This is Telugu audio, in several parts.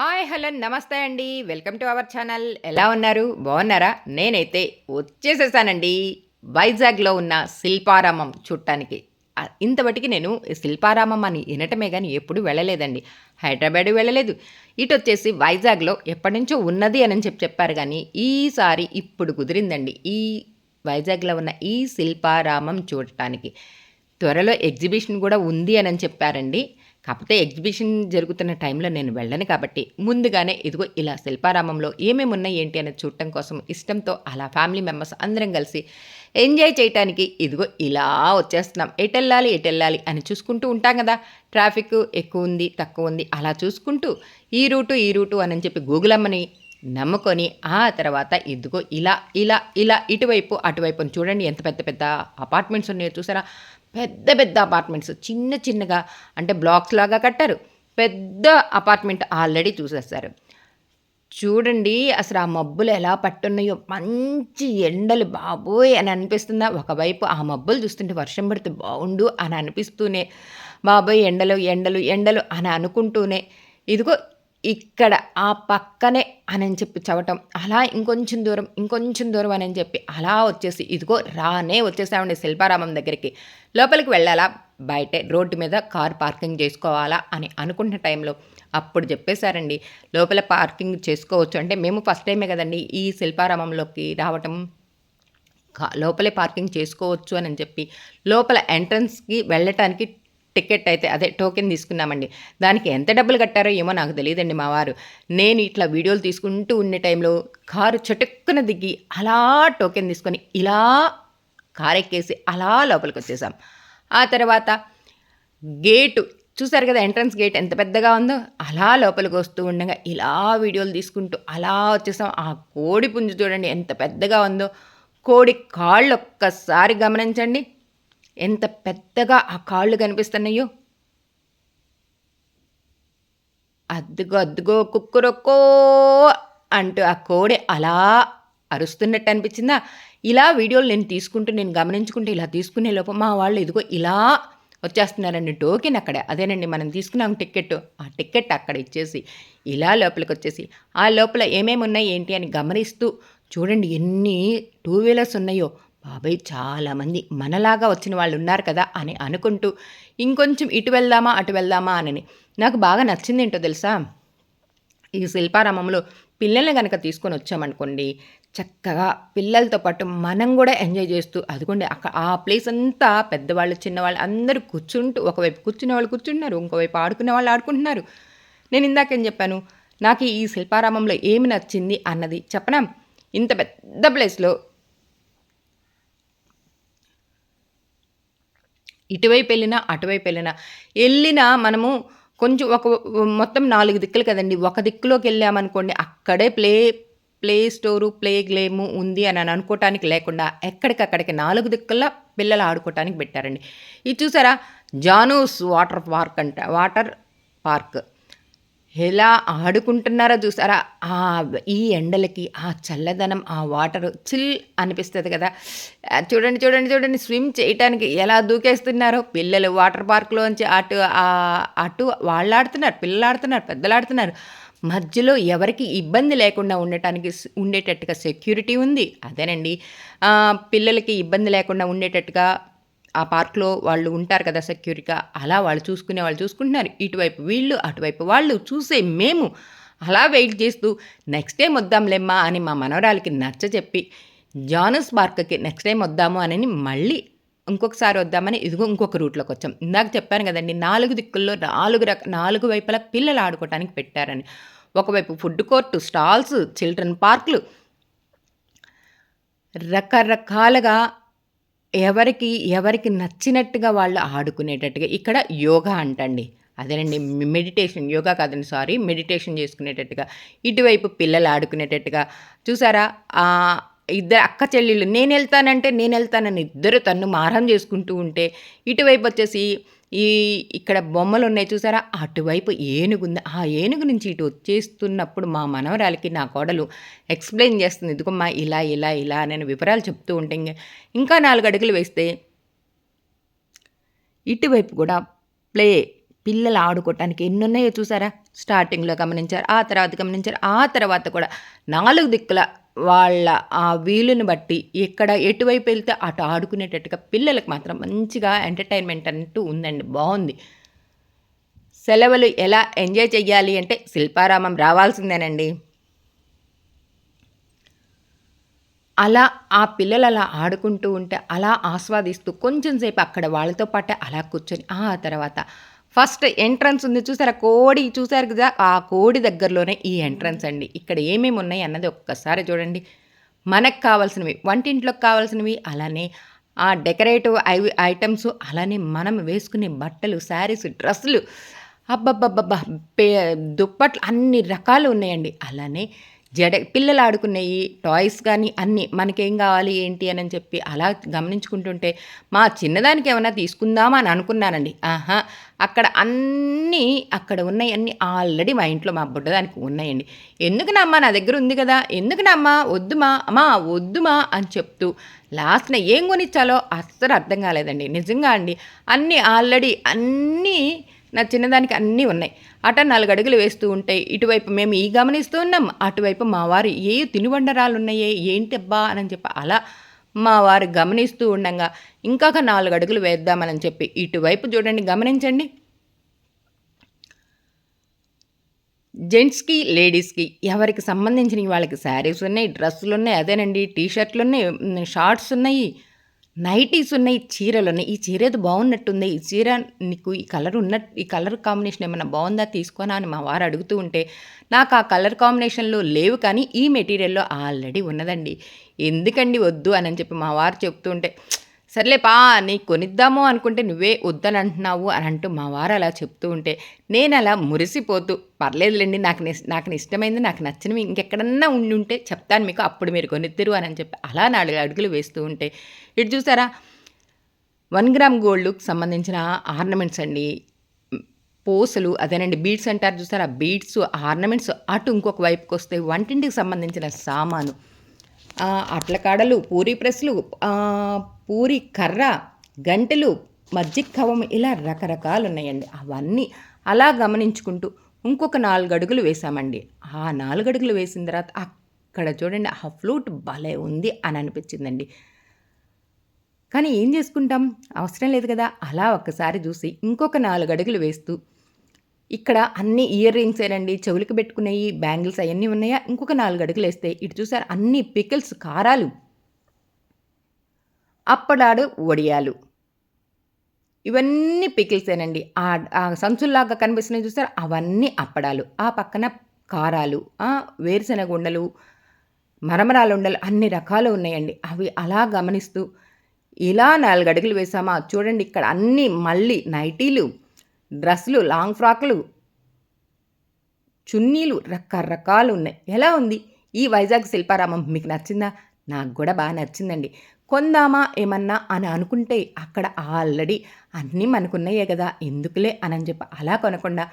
హాయ్ హలో నమస్తే అండి. Welcome to our channel. ఎలా ఉన్నారు? బాగున్నారా? నేనైతే వచ్చేసేసానండి. వైజాగ్లో ఉన్న శిల్పారామం చూడటానికి. ఇంతవటికి నేను శిల్పారామం అని వినటమే కానీ ఎప్పుడు వెళ్ళలేదండి. హైదరాబాద్ వెళ్ళలేదు. ఇటు వచ్చేసి వైజాగ్లో ఎప్పటి నుంచో ఉన్నది అని చెప్పి చెప్పారు కానీ ఈసారి ఇప్పుడు కుదిరిందండి. ఈ వైజాగ్లో ఉన్న ఈ శిల్పారామం చూడటానికి. త్వరలో ఎగ్జిబిషన్ కూడా ఉంది అని చెప్పారండి. కాకపోతే ఎగ్జిబిషన్ జరుగుతున్న టైంలో నేను వెళ్ళను కాబట్టి ముందుగానే ఇదిగో ఇలా శిల్పారామంలో ఏమేమి ఉన్నాయి ఏంటి అనేది చూడటం కోసం ఇష్టంతో అలా ఫ్యామిలీ మెంబర్స్ అందరం కలిసి ఎంజాయ్ చేయటానికి ఇదిగో ఇలా వచ్చేస్తున్నాం. ఎటెళ్ళాలి ఎటెళ్ళాలి వెళ్ళాలి అని చూసుకుంటూ ఉంటాం కదా. ట్రాఫిక్ ఎక్కువ ఉంది తక్కువ ఉంది అలా చూసుకుంటూ ఈ రూటు ఈ రూటు అని చెప్పి గూగుల్ అమ్మని నమ్ముకొని ఆ తర్వాత ఇదిగో ఇలా ఇలా ఇలా ఇటువైపు అటువైపు అని చూడండి. ఎంత పెద్ద పెద్ద అపార్ట్మెంట్స్ ఉన్నాయో చూసారా? పెద్ద పెద్ద అపార్ట్మెంట్స్ చిన్న చిన్నగా అంటే బ్లాక్స్ లాగా కట్టారు. పెద్ద అపార్ట్మెంట్ ఆల్రెడీ చూసేస్తారు. చూడండి అసలు ఆ మబ్బులు ఎలా పట్టున్నాయో మంచి ఎండలు బాబోయ్ అని అనిపిస్తుందా? ఒకవైపు ఆ మబ్బులు చూస్తుంటే వర్షం పడితే బాగుండు అని అనిపిస్తూనే బాబోయ్ ఎండలు ఎండలు ఎండలు అని అనుకుంటూనే ఇదిగో ఇక్కడ ఆ పక్కనే అని చెప్పి చవటం. అలా ఇంకొంచెం దూరం ఇంకొంచెం దూరం అని చెప్పి అలా వచ్చేసి ఇదిగో రానే వచ్చేసామండి శిల్పారామం దగ్గరికి. లోపలికి వెళ్ళాలా? బయటే రోడ్డు మీద కార్ పార్కింగ్ చేసుకోవాలా అని అనుకున్న టైంలో అప్పుడు చెప్పేశారండి లోపల పార్కింగ్ చేసుకోవచ్చు. అంటే మేము ఫస్ట్ టైమే కదండి ఈ శిల్పారామంలోకి రావటం. లోపలే పార్కింగ్ చేసుకోవచ్చు అని చెప్పి లోపల ఎంట్రన్స్కి వెళ్ళటానికి టికెట్ అయితే అదే టోకెన్ తీసుకున్నామండి. దానికి ఎంత డబ్బులు కట్టారో ఏమో నాకు తెలియదండి మా వారు నేను ఇట్లా వీడియోలు తీసుకుంటూ ఉండే టైంలో కారు చటుక్కున దిగి అలా టోకెన్ తీసుకొని ఇలా కారు ఎక్కేసి అలా లోపలికి వచ్చేసాం ఆ తర్వాత గేటు చూసారు కదా ఎంట్రన్స్ గేట్ ఎంత పెద్దగా ఉందో? అలా లోపలికి వస్తూ ఉండగా ఇలా వీడియోలు తీసుకుంటూ అలా వచ్చేసాం. ఆ కోడి పుంజు చూడండి ఎంత పెద్దగా ఉందో? కోడి కాళ్ళు ఒక్కసారి గమనించండి. ఎంత పెద్దగా ఆ కాళ్ళు కనిపిస్తున్నాయో. అద్దుగో అద్దుగో కుక్కురొక్కో అంటూ ఆ కోడి అలా అరుస్తున్నట్టు అనిపించిందా? ఇలా వీడియోలు నేను తీసుకుంటూ నేను గమనించుకుంటే ఇలా తీసుకునే లోపం మా వాళ్ళు ఇదిగో ఇలా వచ్చేస్తున్నారండి టోకెన్ అక్కడే. అదేనండి మనం తీసుకున్నాం టికెట్ ఆ టికెట్ అక్కడ ఇచ్చేసి ఇలా లోపలికి వచ్చేసి ఆ లోపల ఏమేమి ఉన్నాయి ఏంటి అని గమనిస్తూ చూడండి ఎన్ని టూ వీలర్స్ ఉన్నాయో. బాబాయ్ చాలామంది మనలాగా వచ్చిన వాళ్ళు ఉన్నారు కదా అని అనుకుంటూ ఇంకొంచెం ఇటు వెళ్దామా అటు వెళ్దామా అని నాకు బాగా నచ్చింది ఏంటో తెలుసా? ఈ శిల్పారామంలో పిల్లల్ని కనుక తీసుకొని వచ్చామనుకోండి చక్కగా పిల్లలతో పాటు మనం కూడా ఎంజాయ్ చేస్తూ అదిగోండి అక్కడ ఆ ప్లేస్ అంతా పెద్దవాళ్ళు చిన్నవాళ్ళు అందరూ కూర్చుంటూ ఒకవైపు కూర్చునే వాళ్ళు కూర్చుంటున్నారు ఇంకోవైపు ఆడుకునే వాళ్ళు ఆడుకుంటున్నారు. నేను ఇందాకేం చెప్పాను? నాకు ఈ శిల్పారామంలో ఏమి నచ్చింది అన్నది చెప్పనా? ఇంత పెద్ద ప్లేస్లో ఇటువైపు వెళ్ళినా అటువైపు వెళ్ళినా వెళ్ళినా మనము కొంచెం ఒక మొత్తం నాలుగు దిక్కులు కదండి. ఒక దిక్కులోకి వెళ్ళామనుకోండి అక్కడే ప్లే ప్లే స్టోరు ప్లే గ్లేము ఉంది అని అని అనుకోవటానికి లేకుండా ఎక్కడికక్కడికి నాలుగు దిక్కుల్లో పిల్లలు ఆడుకోవటానికి పెట్టారండి. ఇది చూసారా? జానూస్ వాటర్ పార్క్ అంట వాటర్ పార్క్. ఎలా ఆడుకుంటున్నారో చూసారా? ఆ ఈ ఎండలకి ఆ చల్లదనం ఆ వాటర్ చిల్ అనిపిస్తుంది కదా. చూడండి చూడండి చూడండి స్విమ్ చేయటానికి ఎలా దూకేస్తున్నారో. పిల్లలు వాటర్ పార్క్లోంచి అటు అటు వాళ్ళు ఆడుతున్నారు పిల్లలు ఆడుతున్నారు పెద్దలు ఆడుతున్నారు మధ్యలో ఎవరికి ఇబ్బంది లేకుండా ఉండటానికి ఉండేటట్టుగా సెక్యూరిటీ ఉంది. అదేనండి. పిల్లలకి ఇబ్బంది లేకుండా ఉండేటట్టుగా ఆ పార్క్లో వాళ్ళు ఉంటారు కదా సెక్యూరిటీగా అలా వాళ్ళు చూసుకునే వాళ్ళు చూసుకుంటున్నారు. ఇటువైపు వీళ్ళు అటువైపు వాళ్ళు చూసే మేము అలా వెయిట్ చేస్తూ నెక్స్ట్ టైం వద్దాంలేమ్మా అని మా మనవరాలకి నచ్చ చెప్పి జానస్ పార్క్కి నెక్స్ట్ టైం వద్దాము అని మళ్ళీ ఇంకొకసారి వద్దామని ఇదిగో ఇంకొక రూట్లోకి వచ్చాం. ఇందాక చెప్పాను కదండి నాలుగు దిక్కుల్లో నాలుగు రక నాలుగు వైపులా పిల్లలు ఆడుకోవటానికి పెట్టారని. ఒకవైపు ఫుడ్ కోర్టు స్టాల్స్ చిల్డ్రన్ పార్కులు రకరకాలుగా ఎవరికి ఎవరికి నచ్చినట్టుగా వాళ్ళు ఆడుకునేటట్టుగా ఇక్కడ యోగా అంటండి. అదేనండి మెడిటేషన్ యోగా కాదండి సారీ మెడిటేషన్ చేసుకునేటట్టుగా ఇటువైపు పిల్లలు ఆడుకునేటట్టుగా. చూసారా? ఇద్దరు అక్క చెల్లెళ్ళు నేను వెళ్తానంటే నేను వెళ్తానని ఇద్దరు తన్ను మారం చేసుకుంటూ ఉంటే ఇటువైపు వచ్చేసి ఈ ఇక్కడ బొమ్మలు ఉన్నాయి చూసారా? అటువైపు ఏనుగు ఉంది ఆ ఏనుగు నుంచి ఇటు వచ్చేస్తున్నప్పుడు మా మనవరాలకి నా కోడలు ఎక్స్ప్లెయిన్ చేస్తుంది. ఇదిగోమ్మా ఇలా ఇలా ఇలా నేను వివరాలు చెప్తూ ఉంటే ఇంకా నాలుగు అడుగులు వేస్తే ఇటువైపు కూడా ప్లే పిల్లలు ఆడుకోవటానికి ఎన్ని ఉన్నాయో చూసారా? స్టార్టింగ్లో గమనించారు ఆ తర్వాత గమనించారు ఆ తర్వాత కూడా నాలుగు దిక్కుల వాళ్ళ ఆ వీలుని బట్టి ఇక్కడ ఎటువైపు వెళ్తే అటు ఆడుకునేటట్టుగా పిల్లలకు మాత్రం మంచిగా ఎంటర్టైన్మెంట్ అంటూ ఉందండి. బాగుంది. సెలవులు ఎలా ఎంజాయ్ చెయ్యాలి అంటే శిల్పారామం రావాల్సిందేనండి. అలా ఆ పిల్లలు అలా ఆడుకుంటూ ఉంటే అలా ఆస్వాదిస్తూ కొంచెం సేపు అక్కడ వాళ్ళతో పాటే అలా కూర్చొని ఆ తర్వాత ఫస్ట్ ఎంట్రన్స్ ఉంది. చూసారా? కోడి చూసారు కదా? ఆ కోడి దగ్గరలోనే ఈ ఎంట్రన్స్ అండి. ఇక్కడ ఏమేమి ఉన్నాయి అన్నది ఒక్కసారి చూడండి. మనకు కావాల్సినవి వంటింట్లోకి కావాల్సినవి అలానే ఆ డెకరేటివ్ ఐ ఐటమ్స్ అలానే మనం వేసుకునే బట్టలు శారీస్ డ్రెస్సులు అబ్బబ్బబ్బబ్బా పే దుప్పట్లు అన్ని రకాలు ఉన్నాయండి. అలానే జడ పిల్లలు ఆడుకునేవి టాయ్స్ కానీ అన్నీ మనకేం కావాలి ఏంటి అని చెప్పి అలా గమనించుకుంటుంటే మా చిన్నదానికి ఏమైనా తీసుకుందామా అని అనుకున్నానండి. ఆహా అక్కడ అన్నీ అక్కడ ఉన్నాయన్నీ ఆల్రెడీ మా ఇంట్లో మా బుడ్డదానికి ఉన్నాయండి. ఎందుకునమ్మా నా దగ్గర ఉంది కదా? ఎందుకునమ్మా వద్దుమా? అమ్మా వద్దుమా? అని చెప్తూ లాస్ట్న ఏం కొనిచ్చాలో అస్సలు అర్థం కాలేదండి. నిజంగా అండి అన్నీ ఆల్రెడీ అన్నీ నా చిన్నదానికి అన్నీ ఉన్నాయి. అట నాలుగు అడుగులు వేస్తూ ఉంటాయి ఇటువైపు మేము ఈ గమనిస్తూ ఉన్నాం. అటువైపు మా వారు ఏ తినుబండరాలు ఉన్నాయే ఏంటి అబ్బా? అని చెప్పి అలా మా వారు గమనిస్తూ ఉండగా ఇంకొక నాలుగు అడుగులు వేద్దామని చెప్పి ఇటువైపు చూడండి గమనించండి. జెంట్స్కి లేడీస్కి ఎవరికి సంబంధించిన వాళ్ళకి శారీస్ ఉన్నాయి డ్రెస్సులు ఉన్నాయి అదేనండి టీ షర్ట్లు ఉన్నాయి షార్ట్స్ ఉన్నాయి. నైటీస్ ఉన్నాయి చీరలు ఉన్నాయి. ఈ చీర ఏదో బాగున్నట్టుంది. ఈ చీర నీకు ఈ కలర్ ఉన్నట్టు ఈ కలర్ కాంబినేషన్ ఏమైనా బాగుందా? తీసుకోనా అని మా వారు అడుగుతూ ఉంటే నాకు ఆ కలర్ కాంబినేషన్లో లేవు కానీ ఈ మెటీరియల్లో ఆల్రెడీ ఉన్నదండి. ఎందుకండి వద్దు అని చెప్పి మా వారు చెప్తూ సర్లేపా నీ నీకు కొనిద్దాము అనుకుంటే నువ్వే వద్దని అంటున్నావు అని అంటూ మా వారు అలా చెప్తూ ఉంటే నేను అలా మురిసిపోతూ పర్లేదులేండి నాకు నాకు ఇష్టమైంది నాకు నచ్చినవి ఇంకెక్కడన్నా ఉండి ఉంటే చెప్తాను మీకు అప్పుడు మీరు కొనిద్దరు అని చెప్పి అలా నాలుగు అడుగులు వేస్తూ ఉంటే ఇటు చూసారా? వన్ గ్రామ్ గోల్డ్కి సంబంధించిన ఆర్నమెంట్స్ అండి పోసలు అదేనండి బీడ్స్ అంటారు చూసారా? బీడ్స్ ఆర్నమెంట్స్ అటు ఇంకొక వైపుకి వస్తే వంటింటికి సంబంధించిన సామాను అట్లకాడలు పూరి ప్రెస్లు పూరి కర్ర గంటెలు మజ్జిగ కవం ఇలా రకరకాలు ఉన్నాయండి అవన్నీ అలా గమనించుకుంటూ ఇంకొక నాలుగు అడుగులు వేసామండి ఆ నాలుగు అడుగులు వేసిన తర్వాత అక్కడ చూడండి ఆ ఫ్లూట్ భలే ఉంది అని అనిపించిందండి. కానీ ఏం చేసుకుంటాం? అవసరం లేదు కదా. అలా ఒక్కసారి చూసి ఇంకొక నాలుగు అడుగులు వేస్తూ ఇక్కడ అన్ని ఇయర్ రింగ్స్ ఏనండి చెవులకు పెట్టుకునేవి బ్యాంగిల్స్ అవన్నీ ఉన్నాయా? ఇంకొక నాలుగు అడుగులు వేస్తే ఇటు చూసారు అన్ని పికిల్స్ కారాలు అప్పడాడు వడియాలు ఇవన్నీ పికిల్సేనండి. ఆ సంచుల్లాగా కనిపిస్తున్నాయి చూస్తారు అవన్నీ అప్పడాలు. ఆ పక్కన కారాలు వేరుశనగ ఉండలు మరమరాలు ఉండలు అన్ని రకాలు ఉన్నాయండి. అవి అలా గమనిస్తూ ఇలా నాలుగు అడుగులు వేసామా చూడండి ఇక్కడ అన్నీ మళ్ళీ నైటీలు డ్రెస్సులు లాంగ్ ఫ్రాక్లు చున్నీలు రకరకాలు ఉన్నాయి. ఎలా ఉంది? ఈ వైజాగ్ శిల్పారామం మీకు నచ్చిందా? నాకు కూడా బాగా నచ్చిందండి. కొందామా ఏమన్నా అని అనుకుంటే అక్కడ ఆల్రెడీ అన్నీ మనకున్నాయే కదా ఎందుకులే అని చెప్పి అలా కొనకుండా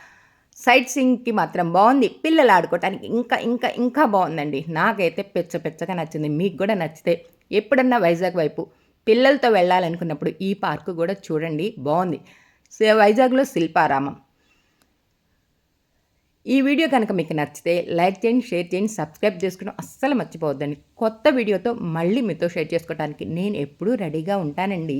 సైట్ సింగ్కి మాత్రం బాగుంది. పిల్లలు ఆడుకోవటానికి ఇంకా ఇంకా ఇంకా బాగుందండి. నాకైతే పెచ్చ పెచ్చగా నచ్చింది. మీకు కూడా నచ్చితే ఎప్పుడన్నా వైజాగ్ వైపు పిల్లలతో వెళ్ళాలనుకున్నప్పుడు ఈ పార్కు కూడా చూడండి. బాగుంది. వైజాగ్లో శిల్పారామం. ఈ వీడియో కనుక మీకు నచ్చితే లైక్ చేయండి షేర్ చేయండి సబ్స్క్రైబ్ చేసుకోవడం అస్సలు మర్చిపోవద్దండి. కొత్త వీడియోతో మళ్ళీ మీతో షేర్ చేసుకోవడానికి నేను ఎప్పుడూ రెడీగా ఉంటానండి.